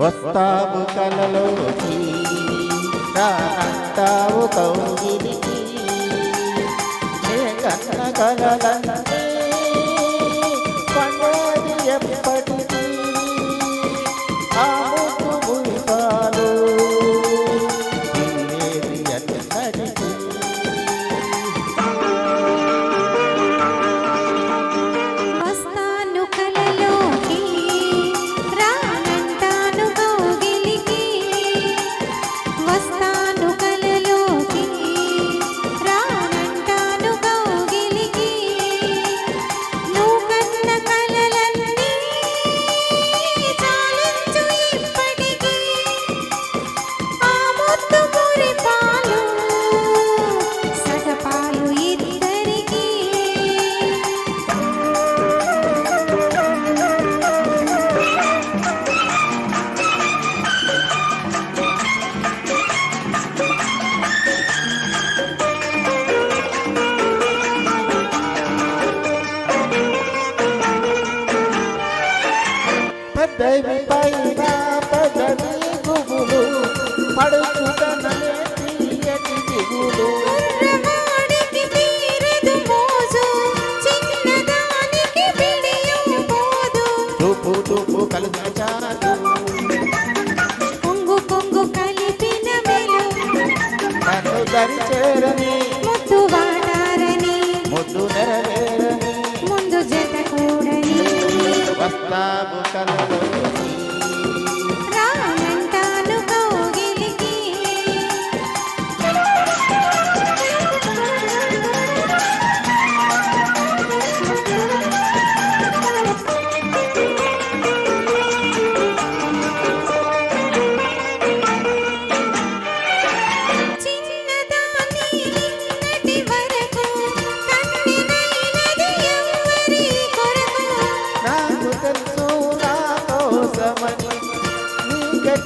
వస్తావు కలలోకి రానంటావు కౌగిలికి. కన్న కలలంటే పండేది ఎప్పటి చేరని ముద్దు వాడారని ముద్దు నెరవేరని ముందు జత కూడని వస్తావు కలలోకి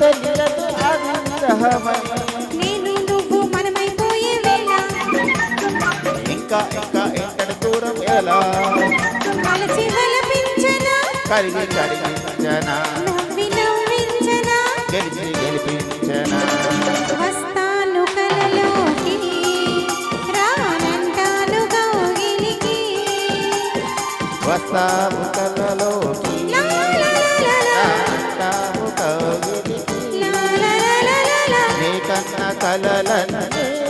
అది విరహమని నేను నువ్వు మనమైపోయే వేళ. ఇంకా ఇంకా ఇంతటి దూరం ఎలా కలచి వలపించనా కరిగి కరిగించనా. నవ్వి నవ్వించనా. గెలిచి గెలిపించనా. వస్తాను కలలోకి. రానంటాను కౌగిలికి వస్తావు కలలోకి. లా లా లా లా అంటావు కౌగిలికి లా లా లా